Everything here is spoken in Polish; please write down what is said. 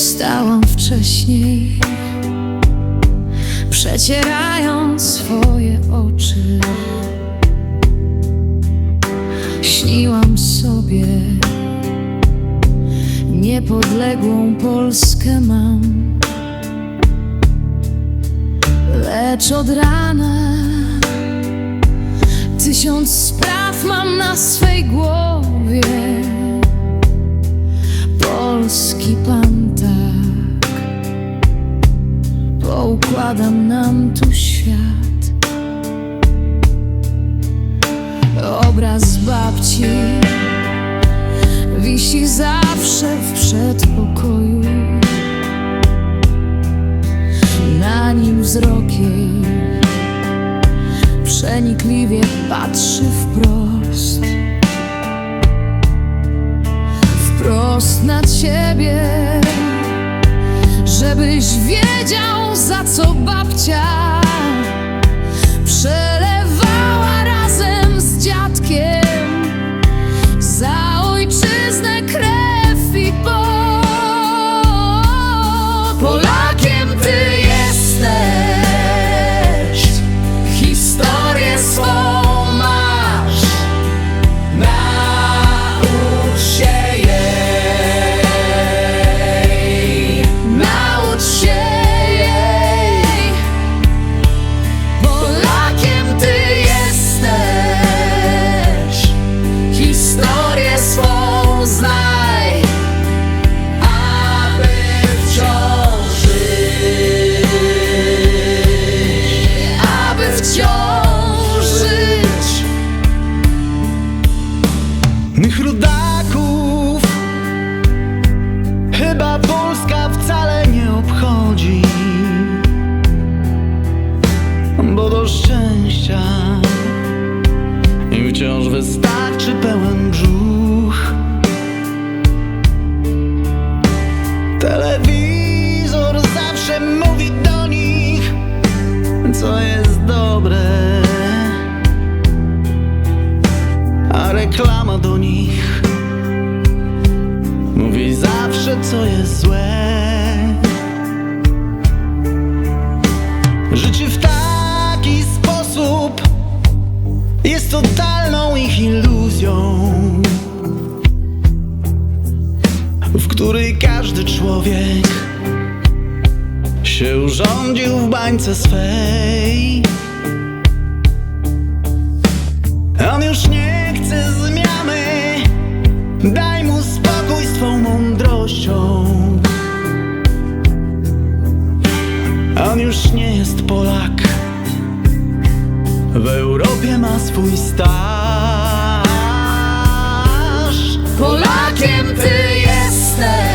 Wstałam wcześniej, przecierając swoje oczy. Śniłam sobie, niepodległą Polskę mam. Lecz od rana tysiąc spraw mam na swej głowie. Polski pan tak poukładam nam tu świat. Obraz babci wisi zawsze w przedpokoju. Na nim wzrokiem przenikliwie patrzy wprost. Żebyś wiedział, za co babcia obchodzi Bo do szczęścia Im wciąż wystarczy pełen brzuch Telewizor zawsze mówi do nich Co jest dobre a reklama do nich mówi zawsze, co jest złe. Totalną ich iluzją, w której każdy człowiek się urządził w bańce swej. On już nie chce zmiany Daj w Europie ma swój staż. Polakiem ty jesteś.